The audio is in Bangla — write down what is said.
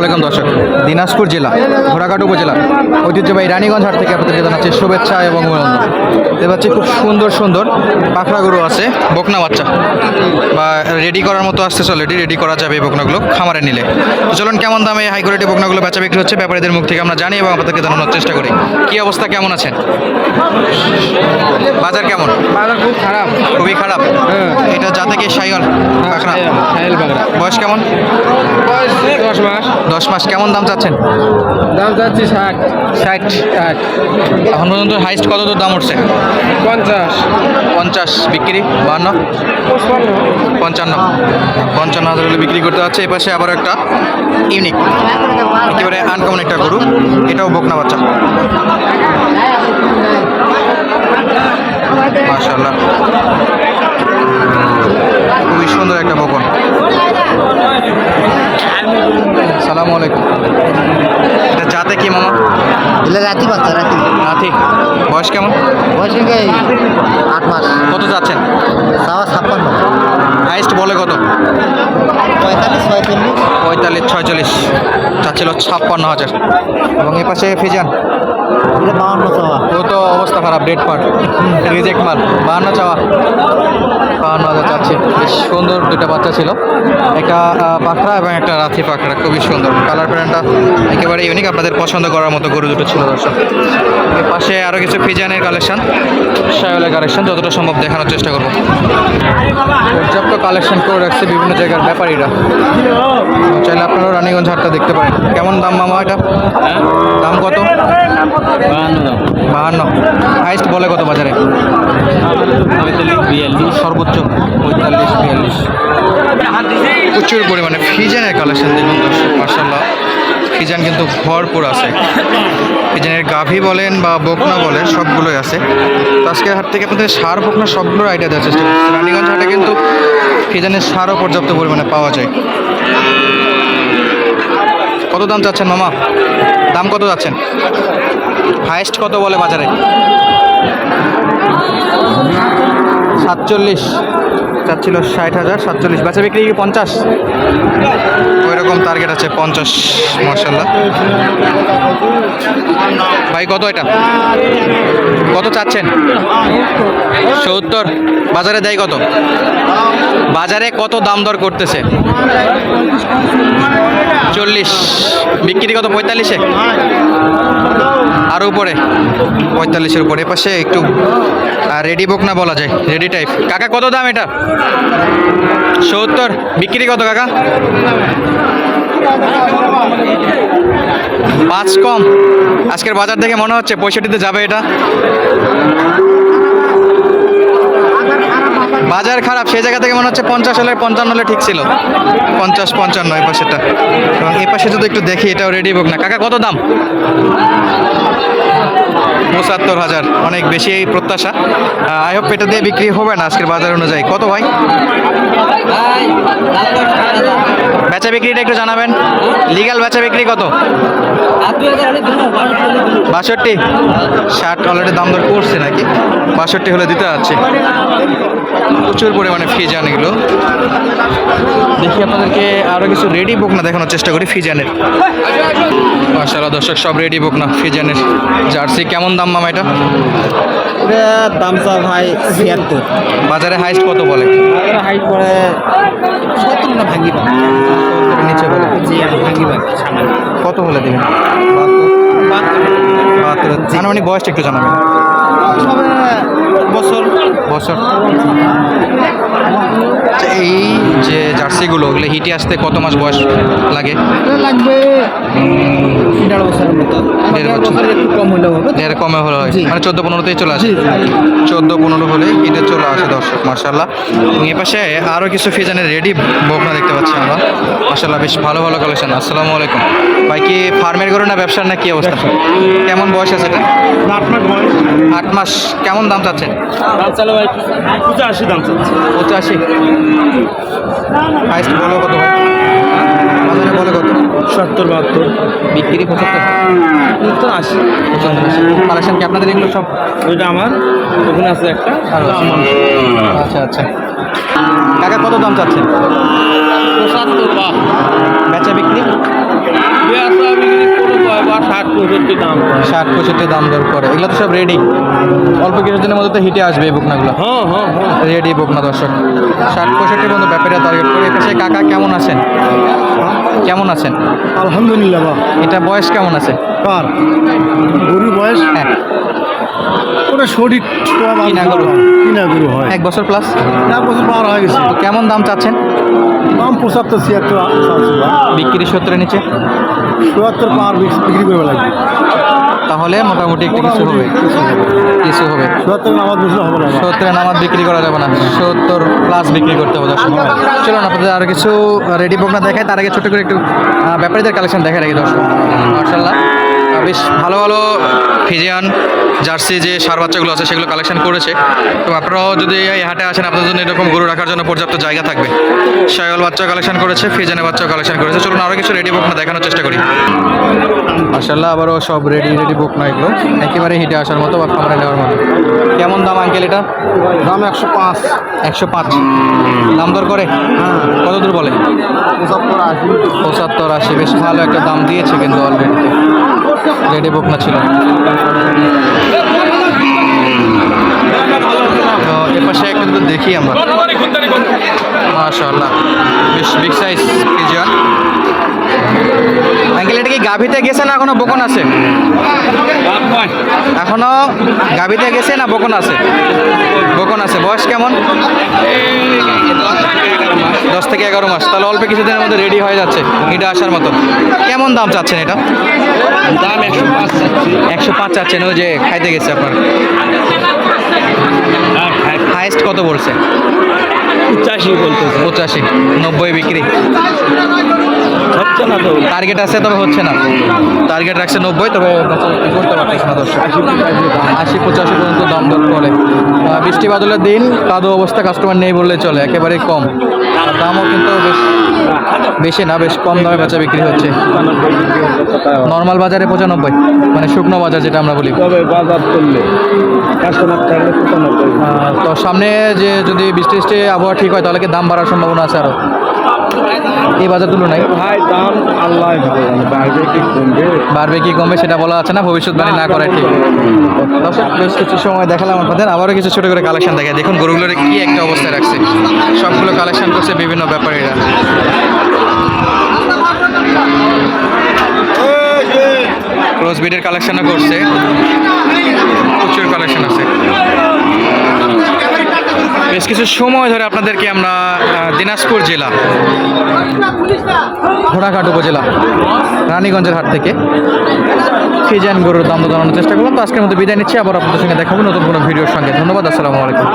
ওয়ালাইকুম দর্শক, দিনাজপুর জেলা, ঘোড়াঘাট উপজেলা, ঐতিহ্যবাহী রানীগঞ্জ হাট থেকে আপনাদেরকে জানাচ্ছি শুভেচ্ছা এবং অভিনন্দন। দেখতে পাচ্ছি খুব সুন্দর সুন্দর পাখরা গরু আছে। বকনা বাচ্চা। বা রেডি করার মতো আসতে অলরেডি রেডি করা যাবে এই বকনাগুলো খামারে নিলে। চলুন কেমন দামে হাই কোয়ালিটি বকনাগুলো বেচা বিক্রি হচ্ছে ব্যাপারীদের মুখ থেকে আমরা জানি এবং আপনাদেরকে জানানোর চেষ্টা করি। কি অবস্থা কেমন আছেন? বাজার কেমন? বাজার খুব খারাপ। খুবই খারাপ? হ্যাঁ। এটা যাতে কি সাইল বয়স কেমন? বয়স দশ মাস। দশ মাস। কেমন দাম চাচ্ছেন? দাম চাচ্ছি ষাট। ষাট। ষাট। এখন পর্যন্ত হাইস্ট কত দাম উঠছে? পঞ্চাশ। পঞ্চাশ বিক্রি, বাহান্ন? পঞ্চান্ন। পঞ্চান্ন হাজার হলে বিক্রি করতে হচ্ছে এপাশে আবার একটা ইউনিক একেবারে আনকমন একটা গরু, এটাও বকনা বাচ্চা। মাশাল্লাহ খুবই সুন্দর একটা বকন। সালামু আলাইকুম। এটা জাতে কি মামা? রাতি বাচ্চা রাতি। রাতি। বয়স কেমন? বয়স এই আট মাস। কত যাচ্ছেন? তাও ছাপ্পান্ন। হাইস্ট বলে কত? পঁয়তাল্লিশ পঁয়তাল্লিশ পঁয়তাল্লিশ ছয়চল্লিশ। চাচ্ছিল ছাপ্পান্ন হাজার। এবং এ পাশে ফিজান এটা বাউন্ন চাওয়া। ও তো অবস্থা খারাপ ডেট পার্ট। রিজেক্ট মাল বাহান্ন চাওয়া। বাহান্ন হাজার চাচ্ছে। বেশ সুন্দর দুটো বাচ্চা ছিল। একটা পাখরা এবং একটা রাথি পাখরা, খুবই সুন্দর। কালার প্যান্টটা একেবারে ইউনিক আপনাদের পছন্দ করার মতো গরু দুটো ছিল, দর্শক। পাশে আরও কিছু ফিজানের কালেকশন শায়লের কালেকশন যতটা সম্ভব দেখানোর চেষ্টা করব। পর্যাপ্ত কালেকশন করে রাখছে বিভিন্ন জায়গার ব্যাপারীরা। চাইলে আপনারাও রানীগঞ্জ হাটটা দেখতে পারেন। কেমন দাম মামা এটা? দাম কত? বাহান্ন। হাইস্ট বলে কত বাজারে? সর্বোচ্চ। পঁয়তাল্লিশ বিয়াল্লিশ। প্রচুর পরিমাণে ফিজানের কালেকশন দেখুন দর্শক মার্শাল্লাহ ফিজান কিন্তু ভরপুর আছে। ফিজানের গাভী বলেন বা বকনা বলেন সবগুলোই আছে। তো আজকে হাট থেকে আপনাদের সার বকনা সবগুলোর আইডিয়া দেওয়ার চেষ্টা করছি। রানীগঞ্জ হাটে কিন্তু ফিজানের সারও পর্যাপ্ত পরিমাণে পাওয়া যায়। কত দাম চাচ্ছেন মামা? দাম কত যাচ্ছেন? হায়েস্ট কত বলে বাজারে? সাতচল্লিশ। চাচ্ছিল ষাট হাজার, সাতচল্লিশ। বেচা বিক্রি কি পঞ্চাশ? ওই রকম টার্গেট আছে পঞ্চাশ মার্শাল্লাহ ভাই, কত এটা? কত চাচ্ছেন? সত্তর। বাজারে দেয় কত? বাজারে কত দাম দর করতেছে? চল্লিশ। বিক্রি কত? পঁয়তাল্লিশে? আর উপরে? পঁয়তাল্লিশের উপরে। এপাশে একটু রেডি বুক না বলা যায়, রেডি টাইপ। কাকা, কত দাম এটা? সত্তর। বিক্রি কত, কাকা? পাঁচ কম। আজকের বাজার থেকে মনে হচ্ছে পঁয়ষট্টিতে যাবে এটা। বাজার খারাপ, সেই জায়গা থেকে মনে হচ্ছে পঞ্চাশ হলে পঞ্চান্ন হলে ঠিক ছিল। পঞ্চাশ, পঞ্চান্ন এই পাশেটা এবং এই পাশে যদি একটু দেখি, এটাও রেডি বুক না। কাকা, কত দাম? পঁচাত্তর হাজার। অনেক বেশি এই প্রত্যাশা। আই হোপ এটা দিয়ে বিক্রি হবে না আজকের বাজার অনুযায়ী। কত ভাই? বেচা বিক্রিটা একটু জানাবেন। লিগাল বেচা বিক্রি কত? বাষট্টি। ষাট অলরেডি দাম দর করছে নাকি? বাষট্টি হলে দিতে যাচ্ছে প্রচুর পরিমাণে ফিজান এগুলো। দেখি আপনাদেরকে আরও কিছু রেডি বুক না দেখানোর চেষ্টা করি ফিজানের মাশাআল্লাহ দর্শক সব রেডি বুক না ফিজানের জার্সি কেমন দাম মামা এটা? দাম চাও ভাই ছিয়াত্তর। বাজারে হাইস্ট কত বলে? হাইট পরে সত্তর না সত্তরের নিচে বলে কত হলে দেবেন? বাহাত্তর। আনুমানিক বয়সটা একটু জানাবেন। বছর? বছর। আচ্ছা, এই যে জার্সিগুলো ওগুলো হিটে আসতে কত মাস বয়স লাগে? লাগবে দেড় বছরের মতো। দেড় দেড় বছর। বছর কম হলে হবে এর কমে হলে হয় মানে চোদ্দ পনেরোতেই চলে আসে। চোদ্দ পনেরো হলে এটা চলে আসে দর্শক মার্শাল্লাহ এবং এ পাশে আরও কিছু ফিজানের রেডি বকনা দেখতে পাচ্ছি আমরা। মার্শাল্লাহ বেশ ভালো ভালো কালেকশন আসসালামু আলাইকুম। ভাই কি ফার্মের গরু না ব্যবসার না কি অবস্থা? কেমন বয়স আছে এটা? আট মাস কেমন দাম চাচ্ছেন? দাম চালো ভাই পঁচাশি দাম চাচ্ছে। পঁচাশি? হাইস্ট বলো কত ভাই? বাজারে বলে কত? সত্তর বাহাত্তর। বিক্রি পঁচাত্তর? আশি কালেকশন কি আপনাদের এগুলো সব? ওইটা আমার ওখানে আছে একটা। আচ্ছা আচ্ছা। কাকা কত দাম চাচ্ছেন? পঁচাত্তর বা বেচা বিক্রি? পঁয়ষট্টি দাম ষাট পঁয়ষট্টি দাম দর করে। এগুলো তো সব রেডি অল্প কিছুদিনের মধ্যে তো হিটে আসবে এই বুকনাগুলো। হ্যাঁ হ্যাঁ হ্যাঁ। রেডি বুকনা দর্শক। ষাট পঁয়ষট্টি পর্যন্ত ব্যাপারে টার্গেট করে। এপাশে কাকা কেমন আছেন? কেমন আছেন? আলহামদুলিল্লাহ বা এটা বয়স কেমন আছে? কার? গরুর বয়স? হ্যাঁ। ওটা সঠিক। কিনা গরু। কিনা গরু হয়। এক বছর প্লাস এক বছর পার হয়ে গেছে। কেমন দাম চাচ্ছেন? দাম পঁচাত্তর ছিয়াত্তর বিক্রি সত্তরের নিচে? চুয়াত্তর পার বিক্রি করবে লাগবে। তাহলে মোটামুটি একটু কিছু হবে। কিছু হবে। চুয়াত্তর নামাজ বেশি হবে না। সত্তরের নামাজ বিক্রি করা যাবে না। সত্তর প্লাস বিক্রি করতে হবে দর্শক চলুন আপনাদের আরও কিছু রেডি বকনা দেখায় তার আগে ছোট করে একটু ব্যাপারীদের কালেকশন দেখায় রাখি দর্শক। মার্শাল্লাহ বেশ ভালো ভালো ফিজিয়ান জার্সি যে সার বাচ্চাগুলো আছে সেগুলো কালেকশন করেছে। তো আপনারাও যদি এই হাটে আসেন আপনাদের জন্য এরকম গরু রাখার জন্য পর্যাপ্ত জায়গা থাকবে। শায়ল বাচ্চা কালেকশন করেছে ফিজানের বাচ্চাও কালেকশন করেছে। চলুন আরও কিছু রেডি বকনা দেখানোর চেষ্টা করি। মার্শাল্লাহ আবারও সব রেডি রেডি বুক না এগুলো। একেবারে হিটে আসার মতো বা খামারে নেওয়ার মতো। কেমন দাম আঙ্কেল এটা দাম একশো পাঁচ। একশো পাঁচ। দাম দর করে? কত দূর বলে? পঁচাত্তর আশি। পঁচাত্তর আশি বেশ ভালো একটা দাম দিয়েছে কিন্তু অলরেডি রেডি বুক না ছিল। এ পাশে একটা দুটো দেখি আমরা। মাশাআল্লাহ, বেশ বিগ সাইজ কেজিয়ান আঙ্কেল, এটা কি গাভিতে গেছে না এখনও বকন আছে? এখনও গাভিতে গেছে না বকন আছে? বকন আছে। বয়স কেমন? দশ থেকে এগারো মাস তাহলে অল্প কিছুদিনের মধ্যে রেডি হয়ে যাচ্ছে এটা আসার মতো কেমন দাম চাচ্ছেন এটা? দাম একশো পাঁচ একশো পাঁচ চাচ্ছেন ওই যে খাইতে গেছে আপনার। হাইস্ট কত পড়ছে পঁচাশি বলতেছে। পঁচাশি নব্বই বিক্রি। হচ্ছে না তো। টার্গেট আছে তবে হচ্ছে না। টার্গেট রাখছে নব্বই তবে করতে পারতেছে না দর্শক। আশি পঁচাশি। পর্যন্ত দাম দর করে। বৃষ্টি বাদলের দিন কাদো অবস্থা কাস্টমার নেই বললে চলে একেবারে কম। দামও কিন্তু বেশ বেশি না বেশ কম দামে বেচা বিক্রি হচ্ছে। নর্মাল বাজারে পঁচানব্বই মানে শুকনো বাজার যেটা আমরা বলি। তো সামনে যে যদি বৃষ্টি বৃষ্টি আবহাওয়া ঠিক হয় তাহলে কি দাম বাড়ার সম্ভাবনা আছে আরও এই বাজার তুলনায়? ভাই দাম আল্লাহ ভালো বাড়বে কি কমবে? বাড়বে কি কমবে সেটা বলা আছে না ভবিষ্যৎবাণী না করা ঠিক। দর্শক বেশ কিছু সময় দেখালাম আপনাদের আবারও কিছু ছোট করে কালেকশন দেখে দেখুন গরুগুলোর কি একটা অবস্থায় রাখছে। সবগুলো কালেকশন করছে বিভিন্ন ব্যাপারীরা। ক্রস বিডের কালেকশনও করছে। প্রচুর কালেকশন আছে। বেশ কিছু সময় ধরে আপনাদেরকে আমরা দিনাজপুর জেলা, ঘোড়াঘাট উপজেলা, রানীগঞ্জের হাট থেকে ফিজান গরুর দাম জানানোর চেষ্টা করলাম। তো আজকের মতো বিদায় নিচ্ছি। আবার আপনাদের সঙ্গে দেখাবো নতুন কোনো ভিডিওর সঙ্গে। ধন্যবাদ। আসসালামু আলাইকুম।